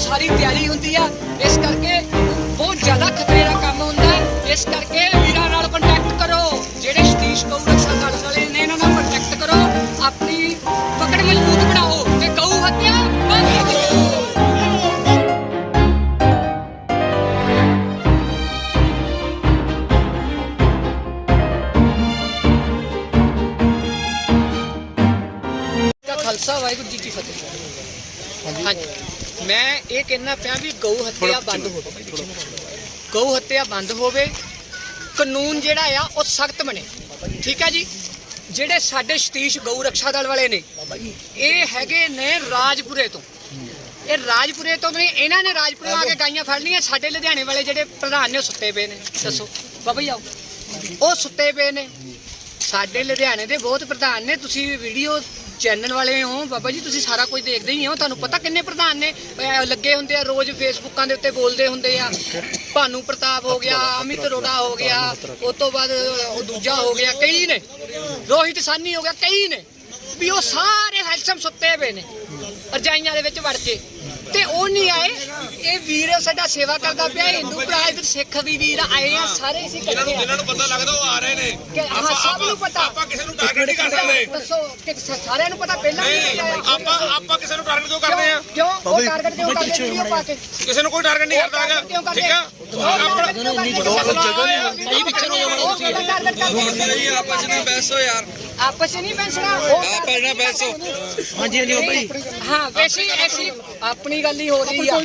ਸਾਰੀ ਤਿਆਰੀ ਹੁੰਦੀ ਆ ਇਸ ਕਰਕੇ ਬਹੁਤ ਜ਼ਿਆਦਾ ਖਤਰੇ ਦਾ ਕੰਮ ਹੁੰਦਾ ਹੈ। ਇਸ ਕਰਕੇ ਵੀਰਾਂ ਮੈਂ ਇਹ ਕਹਿਣਾ ਪਿਆ ਵੀ ਗਊ ਹੱਤਿਆ ਬੰਦ ਹੋਵੇ। ਗਊ ਹੱਤਿਆ ਬੰਦ ਹੋਵੇ ਕਾਨੂੰਨ ਜਿਹੜਾ ਆ ਉਹ ਸਖਤ ਬਣੇ। ਠੀਕ ਹੈ ਜੀ? ਜਿਹੜੇ ਸਾਡੇ ਸਤੀਸ਼ ਗਊ ਰਕਸ਼ਾ ਦਲ ਵਾਲੇ ਨੇ ਇਹ ਹੈਗੇ ਨੇ ਰਾਜਪੁਰੇ ਤੋਂ। ਇਹ ਰਾਜਪੁਰੇ ਤੋਂ ਨੇ ਇਹਨਾਂ ਨੇ ਰਾਜਪੁਰੇ ਆ ਕੇ ਗਾਈਆਂ ਫੜ ਲਈਆਂ। ਸਾਡੇ ਲੁਧਿਆਣੇ ਵਾਲੇ ਜਿਹੜੇ ਪ੍ਰਧਾਨ ਨੇ ਉਹ ਸੁੱਤੇ ਪਏ ਨੇ। ਦੱਸੋ। ਬਾਬਾ ਜੀ ਆਓ। ਉਹ ਸੁੱਤੇ ਪਏ ਨੇ। ਸਾਡੇ ਲੁਧਿਆਣੇ ਦੇ ਬਹੁਤ ਪ੍ਰਧਾਨ ਨੇ। ਤੁਸੀਂ ਵੀਡੀਓ ਚੈਨਲ ਵਾਲੇ ਹੋ, ਬਾਬਾ ਜੀ, ਤੁਸੀਂ ਸਾਰਾ ਕੁਝ ਦੇਖਦੇ ਹੀ ਹੋ। ਤੁਹਾਨੂੰ ਪਤਾ ਕਿੰਨੇ ਪ੍ਰਧਾਨ ਨੇ, ਅਹ, ਲੱਗੇ ਹੁੰਦੇ ਆ ਰੋਜ਼ ਫੇਸਬੁੱਕਾਂ ਦੇ ਉੱਤੇ ਬੋਲਦੇ ਹੁੰਦੇ ਆ। ਭਾਨੂ ਪ੍ਰਤਾਪ ਹੋ ਗਿਆ, ਅਮਿਤ ਅਰੋੜਾ ਹੋ ਗਿਆ ਉਸ ਤੋਂ ਬਾਅਦ ਉਹ ਦੂਜਾ ਹੋ ਗਿਆ, ਕਈ ਨੇ। ਰੋਹਿਤ ਸਾਨੀ ਹੋ ਗਿਆ, ਕਈ ਨੇ। ਵੀ ਉਹ ਸਾਰੇ ਹੈਲਸਮ ਸੁੱਤੇ ਪਏ ਨੇ, ਰਜਾਈਆਂ ਦੇ ਵਿੱਚ ਵੜ ਕੇ। ਤੇ ਉਹ ਨਹੀਂ ਆਏ। ਇਹ ਵੀਰ ਸਾਡਾ ਸੇਵਾ ਕਰਦਾ ਪਿਆ ਹਿੰਦੂ ਭਰਾ ਇਧਰ ਸਿੱਖ ਵੀ ਵੀਰ ਆਏ ਆ ਸਾਰੇ ਅਸੀਂ ਇਕੱਠੇ ਨੂੰ ਆ ਜਿਨ੍ਹਾਂ ਨੂੰ ਪਤਾ ਲੱਗਦਾ ਉਹ ਆ ਰਹੇ ਨੇ। ਕਿ ਹਾਂ ਸਭ ਨੂੰ ਪਤਾ। ਆਪਾਂ ਕਿਸੇ ਨੂੰ ਟਾਰਗੇਟ ਨਹੀਂ ਕਰ ਸਕਦੇ। ਦੱਸੋ ਕਿ ਸ- ਸਾਰਿਆਂ ਨੂੰ ਪਤਾ ਪਹਿਲਾਂ ਵੀ ਨਹੀਂ ਪਤਾ ਆਪਾਂ ਆਪਾਂ ਕਿਸੇ ਨੂੰ ਟਾਰਗੇਟ ਕਿਉਂ ਕਰਦੇ ਆ? ਕਿਉਂ ਉਹ ਟਾਰਗੇਟ ਕਿਉਂ ਕਰਦੇ ਵੀਡੀਓ ਪਾ ਕੇ। ਕਿਸੇ ਨੂੰ ਕੋਈ ਟਾਰਗੇਟ ਨਹੀਂ ਕਰਦਾ ਹੈਗਾ। ਕਿਉਂ ਕਰਦੇ ਠੀਕ ਆ? ਆਪਣਾ ਨਹੀਂ ਪਿੱਛੇ ਨੂੰ ਜਾਓ ਤੁਸੀਂ ਆਪਸ ਵਿੱਚ ਬੈਸੋ ਯਾਰ। ਆਪਸ ਵਿੱਚ ਨਹੀਂ ਬੈਸਣਾ ਉਹ ਆਪਸ ਨਾਲ ਬੈਸੋ ਹਾਂਜੀ ਹਾਂਜੀ ਹਾਂ ਵੈਸੇ ਐਸੀ ਆਪਣੀ ਗੱਲ ਹੀ ਹੋ ਰਹੀ ਆ।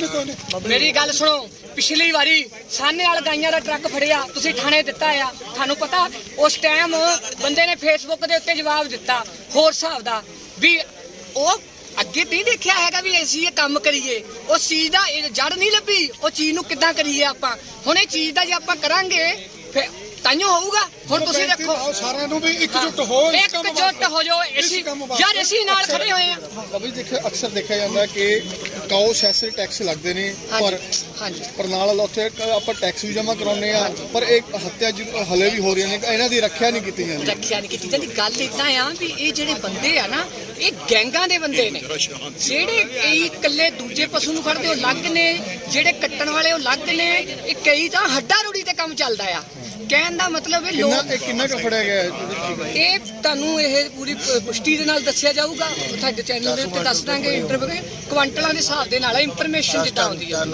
ਮੇਰੀ ਗੱਲ ਸੁਣੋ ਪਿਛਲੀ ਵਾਰੀ ਸਾਹਨੇ ਵਾਲ ਗਾਈਆਂ ਦਾ ਟਰੱਕ ਫੜਿਆ ਤੁਸੀਂ ਥਾਣੇ ਦਿੱਤਾ ਆ। ਤੁਹਾਨੂੰ ਪਤਾ ਉਸ ਟਾਈਮ ਬੰਦੇ ਨੇ ਫੇਸਬੁੱਕ ਦੇ ਉੱਤੇ ਜਵਾਬ ਦਿੱਤਾ ਹੋਰ ਹਿਸਾਬ ਦਾ ਵੀ ਉਹ ਅੱਗੇ ਨਹੀਂ ਦੇਖਿਆ ਹੈਗਾ ਵੀ ਅਸੀਂ ਇਹ ਕੰਮ ਕਰੀਏ। ਉਸ ਚੀਜ਼ ਦਾ ਜੜ ਨਹੀਂ ਲੱਭੀ ਉਹ ਚੀਜ਼ ਨੂੰ ਕਿੱਦਾਂ ਕਰੀਏ ਆਪਾਂ? ਹੁਣ ਇਹ ਚੀਜ਼ ਦਾ ਜੇ ਆਪਾਂ ਕਰਾਂਗੇ ਫਿਰ ਤਾਈਓ ਹੋਊਗਾ। ਹੁਣ ਤੁਸੀਂ ਦੇਖੋ। ਸਾਰਿਆਂ ਨੂੰ ਵੀ ਇਕਜੁੱਟ ਹੋ ਇਸ ਕੰਮ ਇਕਜੁੱਟ ਹੋ ਜਾਓ ਅਸੀਂ ਯਾਰ ਅਸੀਂ ਨਾਲ ਖੜੇ ਹੋਏ ਆ ਕभी ਦੇਖੇ ਅਕਸਰ ਦੇਖਿਆ ਜਾਂਦਾ ਕਿ ਕਾਓ ਸੈਸਰੀ ਟੈਕਸ ਲੱਗਦੇ ਨੇ ਪਰ ਹਾਂਜੀ। ਹਾਂਜੀ ਪਰ ਨਾਲ ਨਾਲ ਉੱਥੇ ਕ- ਆਪਾਂ ਟੈਕਸ ਵੀ ਜਮ੍ਹਾਂ ਕਰਾਉਂਦੇ ਆ ਪਰ ਇੱਕ ਹੱਤਿਆ ਜੀ ਹਲੇ ਵੀ ਹੋ ਰਹੀਆਂ ਨੇ ਇਹਨਾਂ ਦੀ ਰੱਖਿਆ ਨਹੀਂ ਕੀਤੀ ਜਾਂਦੀ। ਰੱਖਿਆ ਨਹੀਂ ਕੀਤੀ ਜਾਂਦੀ। ਗੱਲ ਇਦਾਂ ਆ ਵੀ ਇਹ ਜਿਹੜੇ ਬੰਦੇ ਆ ਨਾ ਇਹ ਗੈਂਗਾਂ ਦੇ ਬੰਦੇ ਨੇ। ਜਿਹੜੇ ਕਈ ਇਕੱਲੇ ਦੂਜੇ ਪਸ਼ੂ ਨੂੰ ਫੜਦੇ ਉਹ ਅਲੱਗ ਨੇ। ਜਿਹੜੇ ਕੱਟਣ ਵਾਲੇ ਉਹ ਅਲੱਗ ਨੇ। ਇਹ ਕਈ ਤਾਂ ਹੱਡਾ ਰੂੜੀ ਤੇ ਕੰਮ ਚੱਲਦਾ ਆ। ਕਹਿਣ ਦਾ ਮਤਲਬ ਇਹ ਕਿੰਨਾ ਲੋਕ ਇਹ ਕਿੰਨਾ ਕੁ ਫੜਿਆ ਗਿਆ ਹੈ? ਇਹ ਤੁਹਾਨੂੰ ਇਹ ਪੂਰੀ ਪ- ਪੁਸ਼ਟੀ ਦੇ ਨਾਲ ਦੱਸਿਆ ਜਾਊਗਾ। ਤੁਹਾਡੇ ਚੈਨਲ ਦੇ ਉੱਤੇ ਦੱਸ ਦਾਂਗੇ ਇੰਟਰਵਿਊ ਕੁਆਂਟਲਾਂ ਦੇ ਹਿਸਾਬ ਦੇ ਨਾਲ ਇਨਫੋਰਮੇਸ਼ਨ ਜਿੱਦਾਂ ਹੁੰਦੀ ਹੈ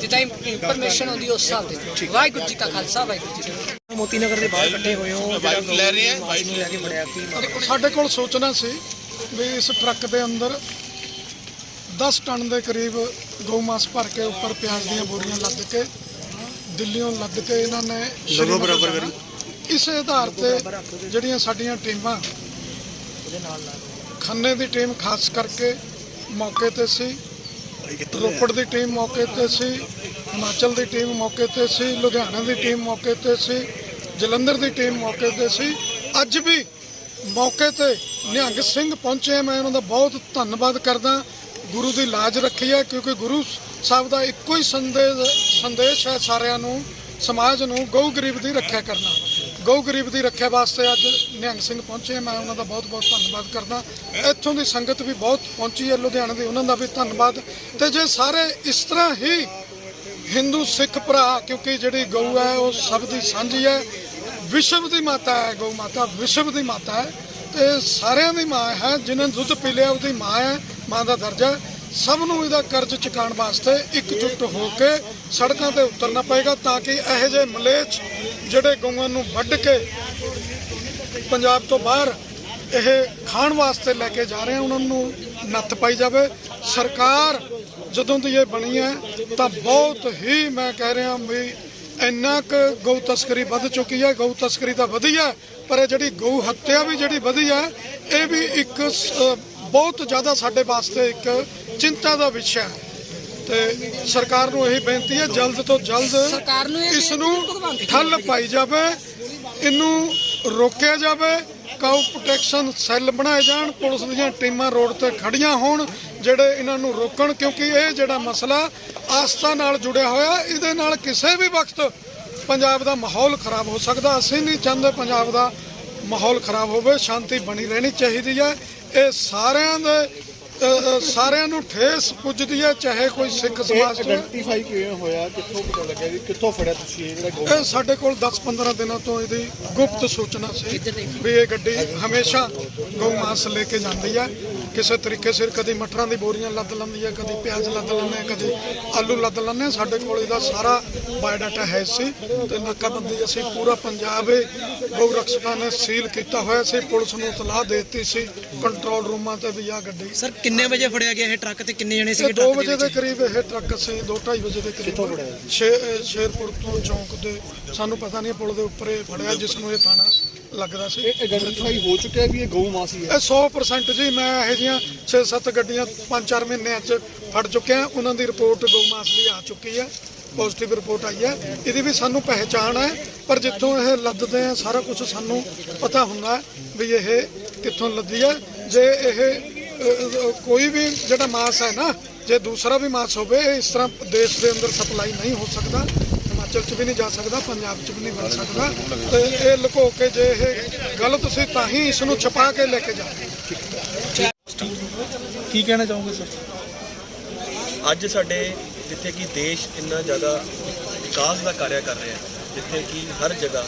ਜਿੱਦਾਂ ਇਨਫੋਰਮੇਸ਼ਨ ਹੁੰਦੀ ਉਸ ਹਿਸਾਬ ਦੇ। ਵਾਹਿਗੁਰੂ ਜੀ ਕਾ ਖਾਲਸਾ ਵਾਹਿਗੁਰੂ ਜੀ ਕੀ ਫਤਿਹ। ਮੋਤੀ ਨਗਰ ਦੇ ਬਾਹਰ ਇਕੱਠੇ ਹੋਏ ਹੋ ਬਾਈਕ ਲੈ ਰਹੇ ਆ ਬਾਈਕ ਨੂੰ ਲੈ ਕੇ ਬੜਿਆ ਕੀ ਸਾਡੇ ਕੋਲ ਸੋਚਣਾ ਸੀ ਵੀ ਇਸ ਟਰੱਕ ਦੇ ਅੰਦਰ 10 ਟਨ ਦੇ ਕਰੀਬ ਗਊ ਮਾਸ ਭਰ ਕੇ ਉੱਪਰ ਪਿਆਜ਼ ਦੀਆਂ ਬੋਰੀਆਂ ਲੱਦ ਕੇ ਦਿੱਲੀੋਂ ਲੱਦ ਕੇ ਇਹਨਾਂ ਨੇ ਲਗੋ ਬਰਾਬਰ ਕਰੀ ਇਸੇ ਆਧਾਰ ਤੇ ਜਿਹੜੀਆਂ ਸਾਡੀਆਂ ਟੀਮਾਂ ਖੰਨੇ ਦੀ ਟੀਮ ਖਾਸ ਕਰਕੇ ਮੌਕੇ ਤੇ ਸੀ ਰੋਪੜ ਦੀ ਟੀਮ ਮੌਕੇ ਤੇ ਸੀ, ਹਿਮਾਚਲ ਦੀ ਟੀਮ ਮੌਕੇ ਤੇ ਸੀ, ਲੁਧਿਆਣਾ ਦੀ ਟੀਮ ਮੌਕੇ ਤੇ ਸੀ, ਜਲੰਧਰ ਦੀ ਟੀਮ ਮੌਕੇ ਤੇ ਸੀ। ਅੱਜ ਵੀ ਮੌਕੇ ਤੇ ਨਿਹੰਗ ਸਿੰਘ ਪਹੁੰਚੇ ਮੈਂ ਉਹਨਾਂ ਦਾ ਬਹੁਤ ਧੰਨਵਾਦ ਕਰਦਾ। ਗੁਰੂ ਦੀ ਲਾਜ ਰੱਖੀ ਹੈ ਕਿਉਂਕਿ ਗੁਰੂ ਸਾਹਿਬ ਦਾ ਇੱਕੋ ਹੀ ਸੰਦੇਸ਼ ਸੰਦੇਸ਼ ਹੈ ਸਾਰਿਆਂ ਨੂੰ, ਸਮਾਜ ਨੂੰ, ਗਊ ਗਰੀਬ ਦੀ ਰੱਖਿਆ ਕਰਨਾ। ਗਊ ਗਰੀਬ ਦੀ ਰੱਖਿਆ ਵਾਸਤੇ ਅੱਜ ਨਿਹੰਗ ਸਿੰਘ ਪਹੁੰਚੇ ਮੈਂ ਉਹਨਾਂ ਦਾ ਬਹੁਤ ਬਹੁਤ ਧੰਨਵਾਦ ਕਰਦਾ। ਇੱਥੋਂ ਦੀ ਸੰਗਤ ਵੀ ਬਹੁਤ ਪਹੁੰਚੀ ਹੈ ਲੁਧਿਆਣੇ ਦੀ। ਉਹਨਾਂ ਦਾ ਵੀ ਧੰਨਵਾਦ। ਤੇ ਜੇ ਸਾਰੇ ਇਸ ਤਰ੍ਹਾਂ ਹੀ ਹਿੰਦੂ ਸਿੱਖ ਭਰਾ, ਕਿਉਂਕਿ ਜਿਹੜੀ ਗਊ ਹੈ, ਉਹ ਸਭ ਦੀ ਸਾਂਝੀ ਹੈ। ਵਿਸ਼ਵ ਦੀ ਮਾਤਾ ਹੈ ਗਊ ਮਾਤਾ, ਵਿਸ਼ਵ ਦੀ ਮਾਤਾ ਹੈ। ਤੇ ਸਾਰਿਆਂ ਦੀ ਮਾਂ ਹੈ, ਜਿਨ੍ਹਾਂ ਦੁੱਧ ਪੀ ਲਿਆ, ਉਹਦੀ ਮਾਂ ਹੈ, ਮਾਂ ਦਾ ਦਰਜਾ। ਸਭ ਨੂੰ ਇਹਦਾ ਕਰਜ਼ ਚੁਕਾਉਣ ਵਾਸਤੇ ਇਕਜੁੱਟ ਹੋ ਕੇ ਸੜਕਾਂ ਤੇ ਉਤਰਨਾ ਪਏਗਾ, ਤਾਂ ਕਿ ਇਹੋ ਜਿਹੇ ਮਲੇਚ ਜਿਹੜੇ ਗਊਆਂ ਨੂੰ ਵੱਢ ਕੇ ਪੰਜਾਬ ਤੋਂ ਬਾਹਰ ਇਹ ਖਾਣ ਵਾਸਤੇ ਲੈ ਕੇ ਜਾ ਰਹੇ ਆ, ਉਹਨਾਂ ਨੂੰ ਨੱਥ ਪਾਈ ਜਾਵੇ। ਸਰਕਾਰ ਜਦੋਂ ਦੀ ਇਹ ਬਣੀ ਹੈ, ਤਾਂ ਬਹੁਤ ਹੀ ਮੈਂ ਕਹਿ ਰਿਹਾ ਵੀ ਇੰਨਾ ਕੁ ਗਊ ਤਸਕਰੀ ਵੱਧ ਚੁੱਕੀ ਹੈ। ਗਊ ਤਸਕਰੀ ਤਾਂ ਵਧੀ ਹੈ, ਪਰ ਇਹ ਜਿਹੜੀ ਗਊ ਹੱਤਿਆ ਵੀ ਜਿਹੜੀ ਵਧੀ ਹੈ, ਇਹ ਵੀ ਇੱਕ ਬਹੁਤ ਜ਼ਿਆਦਾ ਸਾਡੇ ਵਾਸਤੇ ਇੱਕ ਚਿੰਤਾ ਦਾ ਵਿਸ਼ਾ ਹੈ। ਤੇ ਸਰਕਾਰ ਨੂੰ ਇਹੀ ਬੇਨਤੀ ਹੈ ਜਲਦ ਤੋਂ ਸਰਕਾਰ ਨੂੰ ਜਲਦ ਇਸ ਨੂੰ ਠੱਲ ਪਾਈ ਜਾਵੇ ਇਹਨੂੰ ਰੋਕਿਆ ਜਾਵੇ ਕਾਊ ਪ੍ਰੋਟੈਕਸ਼ਨ ਸੈੱਲ ਬਣਾਏ ਜਾਣ ਪੁਲਿਸ ਦੀਆਂ ਟੀਮਾਂ ਰੋਡ ਤੇ ਖੜੀਆਂ ਹੋਣ ਜਿਹੜੇ ਇਹਨਾਂ ਨੂੰ ਰੋਕਣ ਕਿਉਂਕਿ ਇਹ ਜਿਹੜਾ ਮਸਲਾ ਆਸਥਾ ਨਾਲ ਜੁੜਿਆ ਹੋਇਆ ਇਹਦੇ ਨਾਲ ਕਿਸੇ ਵੀ ਵਕਤ ਪੰਜਾਬ ਦਾ ਮਾਹੌਲ ਖਰਾਬ ਹੋ ਸਕਦਾ। ਅਸੀਂ ਨਹੀਂ ਚਾਹੁੰਦੇ ਪੰਜਾਬ ਦਾ ਮਾਹੌਲ ਖਰਾਬ ਹੋਵੇ ਸ਼ਾਂਤੀ ਬਣੀ ਰਹਿਣੀ ਚਾਹੀਦੀ ਹੈ। ਇਹ ਸਾਰਿਆਂ ਦੇ ਸਾਰਿਆਂ ਨੂੰ ਠੇਸ ਪੁੱਜਦੀ ਹੈ ਚਾਹੇ ਕੋਈ ਸਿੱਖ ਸਮਾਜ ਚ ਆਇਡੈਂਟੀਫਾਈ ਕਿਵੇਂ ਹੋਇਆ? ਕਿੱਥੋਂ ਪਤਾ ਲੱਗਿਆ ਵੀ ਕਿੱਥੋਂ ਫੜਿਆ ਤੁਸੀਂ ਇਹ ਜਿਹੜਾ ਇਹ ਸਾਡੇ ਕੋਲ 10-15 ਦਿਨਾਂ ਤੋਂ ਇਹਦੀ ਗੁਪਤ ਸੂਚਨਾ ਸੀ ਵੀ ਇਹ ਗੱਡੀ ਹਮੇਸ਼ਾ ਗਊ ਮਾਸ ਲੈ ਕੇ ਜਾਂਦੀ ਹੈ। ਕਿਸੇ ਤਰੀਕੇ ਸਿਰ ਕਦੀ ਮਟਰਾਂ ਦੀ ਬੋਰੀਆਂ ਲੱਦ ਲੈਂਦੀ ਹੈ ਕਦੀ ਪਿਆਜ਼ ਲੱਦ ਲੈਂਦੇ ਆ ਕਦੀ ਆਲੂ ਲੱਦ ਲੈਂਦੇ ਆ। ਸਾਡੇ ਕੋਲ ਇਹਦਾ ਸਾਰਾ ਬਾਇਓਡਾਟਾ ਹੈ ਸੀ ਤੇ ਨਾਕਾਬੰਦੀ ਅਸੀਂ ਪੂਰਾ ਪੰਜਾਬ ਇਹ ਗਊ ਰਕਸ਼ਕਾਂ ਨੇ ਸੀਲ ਕੀਤਾ ਹੋਇਆ ਸੀ। ਪੁਲਿਸ ਨੂੰ ਇਤਲਾਹ ਦੇ ਦਿੱਤੀ ਸੀ ਕੰਟਰੋਲ ਰੂਮਾਂ ਤੇ ਵੀ ਆ ਗੱਡੀ। ਸਰ ਕਿੰਨੇ ਵਜੇ ਫੜਿਆ ਗਿਆ ਇਹ ਟਰੱਕ ਤੇ ਕਿੰਨੇ ਜਣੇ ਸੀਗੇ 2 ਟਰੱਕ ਵਜੇ ਦੇ ਕਰੀਬ ਇਹ ਟਰੱਕ ਅਸੀਂ 2:30 ਵਜੇ ਦੇ ਕਰੀਬ। ਸ਼ੇ- ਸ਼ੇਰਪੁਰ ਤੋਂ ਚੌਂਕ ਦੇ ਸਾਨੂੰ ਪਤਾ ਨਹੀਂ ਪੁਲ ਦੇ ਉੱਪਰ ਇਹ ਫੜਿਆ ਜਿਸ ਨੂੰ ਇਹ ਥਾਣਾ। ਲੱਗਦਾ ਸੀ। ਇਹ ਆਇਡੈਂਟੀਫਾਈ ਹੋ ਚੁੱਕਿਆ ਵੀ ਇਹ ਗਊ ਮਾਸ ਹੀ? ਹੈ ਇਹ 100% ਜੀ ਮੈਂ ਇਹੋ ਜਿਹੀਆਂ 6-7 ਗੱਡੀਆਂ 5-4 ਮਹੀਨਿਆਂ 'ਚ ਫੜ ਚੁੱਕਿਆ ਉਹਨਾਂ ਦੀ ਰਿਪੋਰਟ ਗਊਮਾਸ ਦੀ ਆ ਚੁੱਕੀ ਹੈ। ਪੋਜ਼ਿਟਿਵ ਰਿਪੋਰਟ ਆਈ ਹੈ। ਇਹਦੀ ਵੀ ਸਾਨੂੰ ਪਹਿਚਾਣ ਹੈ ਪਰ ਜਿੱਥੋਂ ਇਹ ਲੱਦਦੇ ਆ ਸਾਰਾ ਕੁਝ ਸਾਨੂੰ ਪਤਾ ਹੁੰਦਾ ਵੀ ਇਹ ਕਿੱਥੋਂ ਲੱਦੀ ਹੈ। ਜੇ ਇਹ ਕੋਈ ਵੀ ਜਿਹੜਾ ਮਾਸ ਹੈ ਨਾ ਜੇ ਦੂਸਰਾ ਵੀ ਮਾਸ ਹੋਵੇ ਇਸ ਤਰ੍ਹਾਂ ਦੇਸ਼ ਦੇ ਅੰਦਰ ਸਪਲਾਈ ਨਹੀਂ ਹੋ ਸਕਦਾ। ਹਿਮਾਚਲ 'ਚ ਵੀ ਨਹੀਂ ਜਾ ਸਕਦਾ ਪੰਜਾਬ 'ਚ ਵੀ ਨਹੀਂ ਬਣ ਸਕਦਾ। ਤੇ ਇਹ ਲੁਕੋ ਕੇ ਜੇ ਇਹ ਗਲਤ ਸੀ ਤਾਂ ਹੀ ਇਸ ਨੂੰ ਛਪਾ ਕੇ ਲੈ ਕੇ ਜਾਂਦੇ ਕੀ ਕਹਿਣਾ ਚਾਹੋਗੇ ਸਰ? ਅੱਜ ਸਾਡੇ ਜਿੱਥੇ ਕਿ ਦੇਸ਼ ਇੰਨਾ ਜ਼ਿਆਦਾ ਵਿਕਾਸ ਦਾ ਕਾਰਿਆ ਕਰ ਰਿਹਾ ਹੈ ਜਿੱਥੇ ਕਿ ਹਰ ਜਗ੍ਹਾ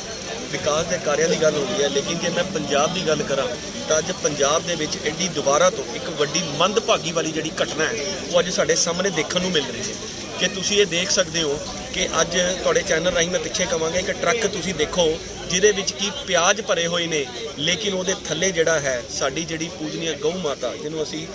ਵਿਕਾਸ ਦੇ ਕਾਰਿਆਂ ਦੀ ਗੱਲ ਹੋ ਰਹੀ ਹੈ ਲੇਕਿਨ ਜੇ ਮੈਂ ਪੰਜਾਬ ਦੀ ਗੱਲ ਕਰਾਂ ਤਾਂ ਅੱਜ ਪੰਜਾਬ ਦੇ ਵਿੱਚ ਐਡੀ ਦੁਬਾਰਾ ਤੋਂ ਇੱਕ ਵੱਡੀ ਮੰਦਭਾਗੀ ਵਾਲੀ ਜਿਹੜੀ ਘਟਨਾ ਹੈ ਉਹ ਅੱਜ ਸਾਡੇ ਸਾਹਮਣੇ ਦੇਖਣ ਨੂੰ ਮਿਲ ਰਹੀ ਹੈ। ਕਿ ਤੁਸੀਂ ਇਹ ਦੇਖ ਸਕਦੇ ਹੋ ਕਿ ਅੱਜ ਤੁਹਾਡੇ ਚੈਨਲ ਰਾਹੀਂ ਮੈਂ ਪਿੱਛੇ ਕਵਾਂਗਾ, ਇੱਕ ਟਰੱਕ ਤੁਸੀਂ ਦੇਖੋ, ਜਿਹਦੇ ਵਿੱਚ ਕੀ ਪਿਆਜ਼ ਭਰੇ ਹੋਏ ਨੇ, ਲੇਕਿਨ ਉਹਦੇ ਥੱਲੇ ਜਿਹੜਾ ਹੈ ਸਾਡੀ ਜਿਹੜੀ ਪੂਜਨੀय ਗਊ ਮਾਤਾ, ਜਿਹਨੂੰ ਅਸੀਂ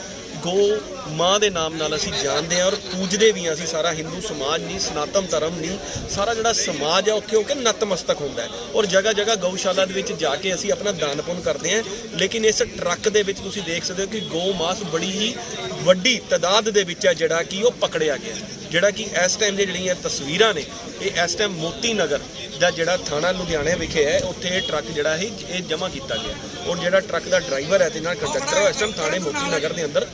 ਗੋ ਮਾਂ ਦੇ ਨਾਮ ਨਾਲ ਅਸੀਂ ਜਾਣਦੇ ਹਾਂ ਔਰ ਪੂਜਦੇ ਵੀ ਹਾਂ ਅਸੀਂ ਸਾਰਾ ਹਿੰਦੂ ਸਮਾਜ, ਨਹੀਂ ਸਨਾਤਨ ਧਰਮ, ਨਹੀਂ, ਸਾਰਾ ਜਿਹੜਾ ਸਮਾਜ ਹੈ ਉੱਥੇ ਹੋ ਕੇ ਨਤਮਸਤਕ ਹੁੰਦਾ ਹੈ। ਔਰ ਜਗ੍ਹਾ ਜਗ੍ਹਾ ਗਊਸ਼ਾਲਾ ਦੇ ਵਿੱਚ ਜਾ ਕੇ ਅਸੀਂ ਆਪਣਾ ਦਾਨ ਪੁੰਨ ਕਰਦੇ ਹਾਂ। ਲੇਕਿਨ ਇਸ ਟਰੱਕ ਦੇ ਵਿੱਚ ਤੁਸੀਂ ਦੇਖ ਸਕਦੇ ਹੋ ਕਿ ਗਊ ਮਾਸ ਬੜੀ ਹੀ ਵੱਡੀ ਤਦਾਦ ਦੇ ਵਿੱਚ ਹੈ ਜਿਹੜਾ ਕਿ ਉਹ ਪਕੜਿਆ ਗਿਆ। ਜਿਹੜਾ ਕਿ ਇਸ ਟਾਈਮ ਦੇ ਜਿਹੜੀਆਂ ਤਸਵੀਰਾਂ ਨੇ, ਇਹ ਇਸ ਟਾਈਮ ਮੋਤੀ ਨਗਰ ਦਾ ਜਿਹੜਾ ਥਾਣਾ ਲੁਧਿਆਣੇ ਵਿਖੇ ਹੈ, ਉੱਥੇ ਇਹ ਟਰੱਕ ਜਿਹੜਾ ਹੈ ਇਹ ਜਮ੍ਹਾਂ ਕੀਤਾ ਗਿਆ। ਔਰ ਜਿਹੜਾ ਟਰੱਕ ਦਾ ਡਰਾਈਵਰ ਹੈ ਤੇ ਨਾਲ ਕੰਡਕਟਰ ਹੈ ਇਸ ਟਾਈਮ ਥਾਣੇ ਮੋਤੀ ਨਗਰ ਦੇ ਅੰਦਰ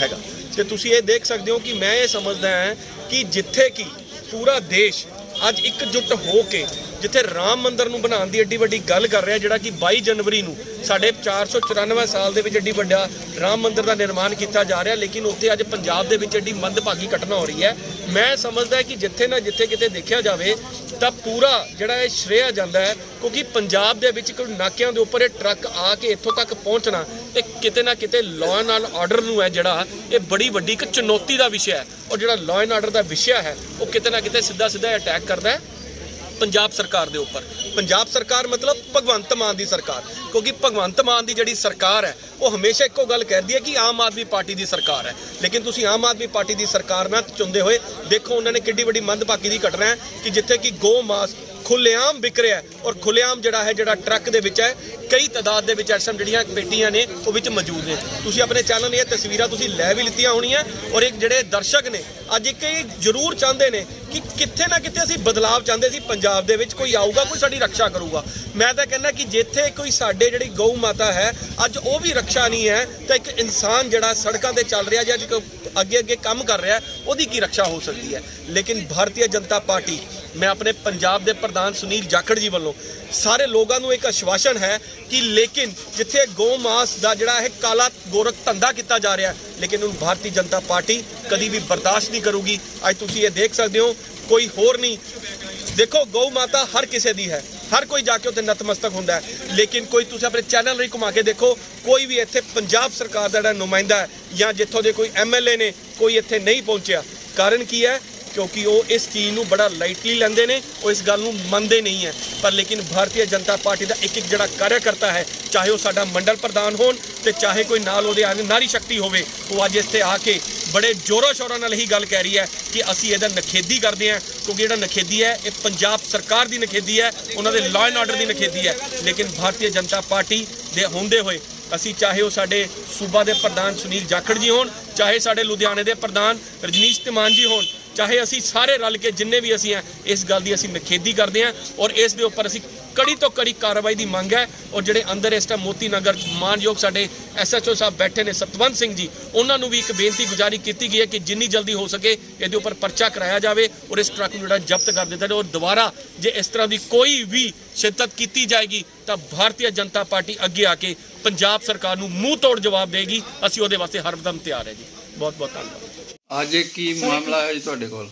ਹੈਗਾ। ਤੇ ਤੁਸੀਂ ਇਹ ਦੇਖ ਸਕਦੇ ਹੋ ਕਿ ਮੈਂ ਇਹ ਸਮਝਦਾ ਹਾਂ ਕਿ ਜਿੱਥੇ ਕਿ ਪੂਰਾ ਦੇਸ਼ ਅੱਜ ਇਕਜੁੱਟ ਹੋ ਕੇ ਜਿੱਥੇ ਰਾਮ ਮੰਦਰ ਨੂੰ ਬਣਾਉਣ ਦੀ ਏਡੀ ਵੱਡੀ ਗੱਲ ਕਰ ਰਿਹਾ, ਜਿਹੜਾ ਕਿ 22 ਜਨਵਰੀ ਨੂੰ ਸਾਡੇ 494 ਸਾਲ ਦੇ ਵਿੱਚ ਏਡੀ ਵੱਡਾ ਰਾਮ ਮੰਦਰ ਦਾ ਨਿਰਮਾਣ ਕੀਤਾ ਜਾ ਰਿਹਾ, ਲੇਕਿਨ ਉੱਥੇ ਅੱਜ ਪੰਜਾਬ ਦੇ ਵਿੱਚ ਏਡੀ ਮੰਦਭਾਗੀ ਘਟਨਾ ਹੋ ਰਹੀ ਹੈ। ਮੈਂ ਸਮਝਦਾ ਕਿ ਜਿੱਥੇ ਨਾ ਜਿੱਥੇ ਕਿਤੇ ਦੇਖਿਆ ਜਾਵੇ ਤਾਂ ਪੂਰਾ ਜਿਹੜਾ ਇਹ ਸ਼੍ਰੇਆ ਜਾਂਦਾ ਹੈ, ਕਿਉਂਕਿ ਪੰਜਾਬ ਦੇ ਵਿੱਚ ਕੋਈ ਨਾਕਿਆਂ ਦੇ ਉੱਪਰ ਇਹ ਟਰੱਕ ਆ ਕੇ ਇੱਥੋਂ ਤੱਕ ਪਹੁੰਚਣਾ ਤੇ ਕਿਤੇ ਨਾ ਕਿਤੇ ਲਾਅ ਐਂਡ ਆਰਡਰ ਨੂੰ ਹੈ ਜਿਹੜਾ, ਇਹ ਬੜੀ ਵੱਡੀ ਇੱਕ ਚੁਣੌਤੀ ਦਾ ਵਿਸ਼ਾ ਹੈ। ਔਰ ਜਿਹੜਾ ਲਾਅ ਐਂਡ ਆਰਡਰ ਦਾ ਵਿਸ਼ਾ ਹੈ, ਉਹ ਕਿਤੇ ਨਾ ਕਿਤੇ ਸਿੱਧਾ ਸਿੱਧਾ ਅਟੈਕ ਕਰਦਾ ਹੈ ਪੰਜਾਬ ਸਰਕਾਰ ਦੇ ਉੱਪਰ। ਪੰਜਾਬ ਸਰਕਾਰ ਮਤਲਬ ਭਗਵੰਤ ਮਾਨ ਦੀ ਸਰਕਾਰ, ਕਿਉਂਕਿ ਭਗਵੰਤ ਮਾਨ ਦੀ ਜਿਹੜੀ ਸਰਕਾਰ ਹੈ, ਉਹ ਹਮੇਸ਼ਾ ਇੱਕੋ ਗੱਲ ਕਹਿੰਦੀ ਹੈ ਕਿ ਆਮ ਆਦਮੀ ਪਾਰਟੀ ਦੀ ਸਰਕਾਰ ਹੈ। ਲੇਕਿਨ ਤੁਸੀਂ ਆਮ ਆਦਮੀ ਪਾਰਟੀ ਦੀ ਸਰਕਾਰ ਨਾਲ ਚੁੰਦੇ ਹੋਏ ਦੇਖੋ ਉਹਨਾਂ ਨੇ ਕਿੱਡੀ ਵੱਡੀ ਮੰਦਭਾਗੀ ਦੀ ਘਟਨਾ ਹੈ ਕਿ ਜਿੱਥੇ ਕਿ ਗੋ ਮਾਸ ਖੁੱਲੇਆਮ ਵਿਕ ਰਿਹਾ ਔਰ ਖੁੱਲੇਆਮ ਜਿਹੜਾ ਹੈ, ਜਿਹੜਾ ਟਰੱਕ ਦੇ ਵਿੱਚ ਹੈ, ਕਈ ਤਾਦਾਦ ਦੇ ਵਿੱਚ ਐਸਮ ਜਿਹੜੀਆਂ ਪੇਟੀਆਂ ਨੇ, ਉਹ ਵਿੱਚ ਮੌਜੂਦ ਨੇ। ਤੁਸੀਂ ਆਪਣੇ ਚੈਨਲ ਇਹ ਤਸਵੀਰਾਂ ਤੁਸੀਂ ਲੈ ਵੀ ਲਿੱਤੀਆਂ ਹੋਣੀਆਂ ਔਰ ਇੱਕ ਜਿਹੜੇ ਦਰਸ਼ਕ ਨੇ, ਅੱਜ ਇੱਕ ਇਹ ਜ਼ਰੂਰ ਚਾਹੁੰਦੇ ਨੇ ਕਿ ਕਿੱਥੇ ਨਾ ਕਿੱਥੇ ਅਸੀਂ ਬਦਲਾਵ ਚਾਹੁੰਦੇ ਸੀ ਪੰਜਾਬ ਦੇ ਵਿੱਚ, ਕੋਈ ਆਊਗਾ, ਕੋਈ ਸਾਡੀ ਰੱਖਿਆ ਕਰੂਗਾ। ਮੈਂ ਤਾਂ ਕਹਿੰਦਾ ਕਿ ਜਿੱਥੇ ਕੋਈ ਸਾਡੇ ਜਿਹੜੀ ਗਊ ਮਾਤਾ ਹੈ, ਅੱਜ ਉਹ ਵੀ ਰੱਖਿਆ ਨਹੀਂ ਹੈ, ਤਾਂ ਇੱਕ ਇਨਸਾਨ ਜਿਹੜਾ ਸੜਕਾਂ ਤੇ ਚੱਲ ਰਿਹਾ ਜਾਂ ਅੱਗੇ ਅੱਗੇ ਕੰਮ ਕਰ ਰਿਹਾ, ਉਹਦੀ ਕੀ ਰੱਖਿਆ ਹੋ ਸਕਦੀ ਹੈ? ਲੇਕਿਨ ਭਾਰਤੀ ਜਨਤਾ ਪਾਰਟੀ, ਮੈਂ ਆਪਣੇ ਪੰਜਾਬ ਦੇ ਪ੍ਰਧਾਨ ਸੁਨੀਲ ਜਾਖੜ ਜੀ ਵੱਲੋਂ, ਸਾਰੇ ਲੋਕਾਂ ਨੂੰ ਇੱਕ ਆਸ਼ਵਾਸਨ ਹੈ ਕਿ ਲੇਕਿਨ ਜਿੱਥੇ ਗੋ ਮਾਸ ਦਾ ਜਿਹੜਾ ਇਹ ਕਾਲਾ ਗੋਰਖ ਧੰਦਾ ਕੀਤਾ ਜਾ ਰਿਹਾ, ਲੇਕਿਨ ਉਹ ਭਾਰਤੀ ਜਨਤਾ ਪਾਰਟੀ ਕਦੀ ਵੀ ਬਰਦਾਸ਼ਤ ਨਹੀਂ ਕਰੂਗੀ। ਅੱਜ ਤੁਸੀਂ ਇਹ ਦੇਖ ਸਕਦੇ ਹੋ ਕੋਈ ਹੋਰ ਨਹੀਂ। ਦੇਖੋ, ਗਊ ਮਾਤਾ ਹਰ ਕਿਸੇ ਦੀ ਹੈ। ਹਰ ਕੋਈ ਜਾ ਕੇ ਉੱਥੇ ਨਤਮਸਤਕ ਹੁੰਦਾ ਹੈ। ਲੇਕਿਨ ਕੋਈ ਤੁਸੀਂ ਆਪਣੇ ਚੈਨਲ ਲਈ ਘੁਮਾ ਕੇ ਦੇਖੋ, ਕੋਈ ਵੀ ਇੱਥੇ ਪੰਜਾਬ ਸਰਕਾਰ ਦਾ ਜਿਹੜਾ ਨੁਮਾਇੰਦਾ ਹੈ ਜਾਂ ਜਿੱਥੋਂ ਦੇ ਕੋਈ ਐਮਐਲਏ ਨੇ, ਕੋਈ ਇੱਥੇ ਨਹੀਂ ਪਹੁੰਚਿਆ। ਕਾਰਨ ਕੀ ਹੈ? ਕਿਉਂਕਿ ਉਹ ਇਸ ਚੀਜ਼ ਨੂੰ ਬੜਾ ਲਾਈਟਲੀ ਲੈਂਦੇ ਨੇ, ਉਹ ਇਸ ਗੱਲ ਨੂੰ ਮੰਨਦੇ ਨਹੀਂ ਹੈ। ਪਰ ਲੇਕਿਨ ਭਾਰਤੀ ਜਨਤਾ ਪਾਰਟੀ ਦਾ ਇੱਕ ਇੱਕ ਜਿਹੜਾ ਕਾਰਜਕਰਤਾ ਹੈ, ਚਾਹੇ ਉਹ ਸਾਡਾ ਮੰਡਲ ਪ੍ਰਧਾਨ ਹੋਣ ਤੇ ਚਾਹੇ ਕੋਈ ਨਾਲ ਉਹਦੇ ਆਨੇ ਨਾਰੀ ਸ਼ਕਤੀ ਹੋਵੇ, ਉਹ ਅੱਜ ਇੱਥੇ ਆ ਕੇ ਬੜੇ ਜ਼ੋਰੋ ਸ਼ੋਰਾਂ ਨਾਲ ਇਹੀ ਗੱਲ ਕਹਿ ਰਹੀ ਹੈ ਕਿ ਅਸੀਂ ਇਹਦਾ ਨਖੇਦੀ ਕਰਦੇ ਹਾਂ, ਕਿਉਂਕਿ ਜਿਹੜਾ ਨਖੇਦੀ ਹੈ, ਇਹ ਪੰਜਾਬ ਸਰਕਾਰ ਦੀ ਨਖੇਦੀ ਹੈ, ਉਹਨਾਂ ਦੇ ਲਾਅ ਐਂਡ ਆਰਡਰ ਦੀ ਨਖੇਦੀ ਹੈ। ਲੇਕਿਨ ਭਾਰਤੀ ਜਨਤਾ ਪਾਰਟੀ ਦੇ ਹੁੰਦੇ ਹੋਏ ਅਸੀਂ ਚਾਹੇ ਉਹ ਸਾਡੇ ਸੂਬਾ ਦੇ ਪ੍ਰਧਾਨ ਸੁਨੀਲ ਜਾਖੜ ਜੀ ਹੋਣ, ਚਾਹੇ ਸਾਡੇ ਲੁਧਿਆਣੇ ਦੇ ਪ੍ਰਧਾਨ ਰਜਨੀਸ਼ ਤਿਮਾਨ ਜੀ ਹੋਣ ਚਾਹੇ ਅਸੀਂ ਸਾਰੇ ਰਲ ਕੇ ਜਿੰਨੇ ਵੀ ਅਸੀਂ ਆ, ਇਸ ਗੱਲ ਦੀ ਅਸੀਂ ਨਿਖੇਧੀ ਕਰਦੇ ਹਾਂ ਔਰ ਇਸ ਦੇ ਉੱਪਰ ਅਸੀਂ ਕੜੀ ਤੋਂ ਕੜੀ ਕਾਰਵਾਈ ਦੀ ਮੰਗ ਹੈ ਔਰ ਜਿਹੜੇ ਅੰਦਰ ਇਸ ਟਾਈਮ ਮੋਤੀ ਨਗਰ 'ਚ ਮਾਨਯੋਗ ਸਾਡੇ ਐਸਐਚਓ ਸਾਹਿਬ ਬੈਠੇ ਨੇ ਸਤਵੰਤ ਸਿੰਘ ਜੀ, ਉਹਨਾਂ ਨੂੰ ਵੀ ਇੱਕ ਬੇਨਤੀ ਗੁਜ਼ਾਰੀ ਕੀਤੀ ਗਈ ਹੈ ਕਿ ਜਿੰਨੀ ਜਲਦੀ ਹੋ ਸਕੇ ਇਹਦੇ ਉੱਪਰ ਪਰਚਾ ਕਰਾਇਆ ਜਾਵੇ ਔਰ ਇਸ ਟਰੱਕ ਨੂੰ ਜਿਹੜਾ ਜ਼ਬਤ ਕਰ ਦਿੱਤਾ ਜਾਵੇ ਔਰ ਦੁਬਾਰਾ ਜੇ ਇਸ ਤਰ੍ਹਾਂ ਦੀ ਕੋਈ ਵੀ ਸ਼ਿੱਦਤ ਕੀਤੀ ਜਾਏਗੀ ਤਾਂ ਭਾਰਤੀ ਜਨਤਾ ਪਾਰਟੀ ਅੱਗੇ ਆ ਕੇ ਪੰਜਾਬ ਸਰਕਾਰ ਨੂੰ ਮੂੰਹ ਤੋੜ ਜਵਾਬ ਦੇਗੀ। ਅਸੀਂ ਉਹਦੇ ਵਾਸਤੇ ਹਰਦਮ ਤਿਆਰ ਹੈ ਜੀ। ਬਹੁਤ ਬਹੁਤ ਧੰਨਵਾਦ। ਅੱਜ ਇਹ ਕੀ ਮਾਮਲਾ ਹੈ ਜੀ ਤੁਹਾਡੇ ਕੋਲ?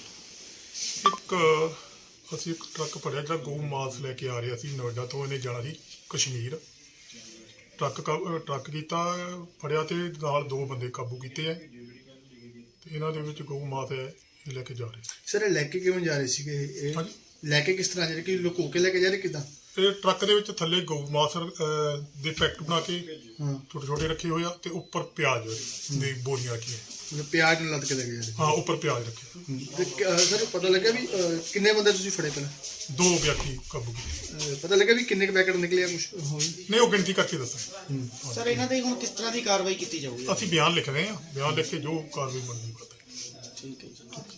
ਇੱਕ ਅਸੀਂ ਇੱਕ ਟਰੱਕ ਫੜਿਆ ਜਿਹੜਾ ਗਊ ਮਾਸ ਲੈ ਕੇ ਆ ਰਿਹਾ ਸੀ ਨੋਇਡਾ ਤੋਂ ਇਹਨੇ ਜਾਣਾ ਸੀ ਕਸ਼ਮੀਰ। ਟਰੱਕ ਕਾ- ਟਰੱਕ ਕੀਤਾ ਫੜਿਆ ਤੇ ਨਾਲ ਦੋ ਬੰਦੇ ਕਾਬੂ ਕੀਤੇ ਐ ਤੇ ਇਹਨਾਂ ਦੇ ਵਿੱਚ ਗਊ ਮਾਸ ਹੈ ਇਹ ਲੈ ਕੇ ਜਾ ਰਹੇ ਸੀ ਸਰ ਇਹ ਲੈ ਕੇ ਕਿਵੇਂ ਜਾ ਰਹੇ ਸੀਗੇ? ਇਹ ਹਾਂਜੀ। ਲੈ ਕੇ ਕਿਸ ਤਰ੍ਹਾਂ ਜਾ ਰਹੇ? ਕਿ ਲੁਕੋ ਕੇ ਲੈ ਕੇ ਜਾ ਰਹੇ? ਕਿਦਾਂ? ਇਹ ਟਰੱਕ ਦੇ ਵਿੱਚ ਥੱਲੇ ਗਊ ਮਾਸ ਅਹ, ਦੇ ਪੈਕਟ ਬਣਾ ਕੇ ਹਾਂ। ਛੋਟੇ ਛੋਟੇ ਰੱਖੇ ਹੋਏ ਆ ਤੇ ਉੱਪਰ ਪਿਆਜ਼ ਦੀ ਬੋਰੀਆਂ ਰੱਖੀਆਂ। ਮਤਲਬ ਪਿਆਜ਼ ਨਾਲ ਲੱਦ ਕੇ ਲੈ ਜਾ ਰਹੇ ਹਾਂ ਉੱਪਰ ਪਿਆਜ਼ ਰੱਖੇ। ਤੇ ਕ- ਅਹ ਸਰ ਪਤਾ ਲੱਗਾ ਵੀ ਅਹ, ਕਿੰਨੇ ਬੰਦੇ ਤੁਸੀਂ ਫੜੇ ਪਹਿਲਾਂ? ਦੋ ਵਿਅਕਤੀ ਕਾਬੂ ਕੀਤੇ। ਅਹ, ਪਤਾ ਲੱਗਾ ਵੀ ਕਿੰਨੇ ਕੁ ਪੈਕਟ ਨਿਕਲੇ ਆ ਹੋਈ ਨਹੀਂ ਉਹ ਗਿਣਤੀ ਕਰਕੇ ਦੱਸਾਂ ਸਰ ਇਹਨਾਂ ਤੇ ਹੁਣ ਕਿਸ ਤਰ੍ਹਾਂ ਦੀ ਕਾਰਵਾਈ ਕੀਤੀ ਜਾਊਗੀ? ਅਸੀਂ ਬਿਆਨ ਲਿਖ ਰਹੇ ਹਾਂ। ਬਿਆਨ ਲਿਖ ਕੇ ਜੋ ਕਾਰਵਾਈ ਬਣਦੀ ਕਰਦੇ ਠੀਕ ਹੈ ਜੀ।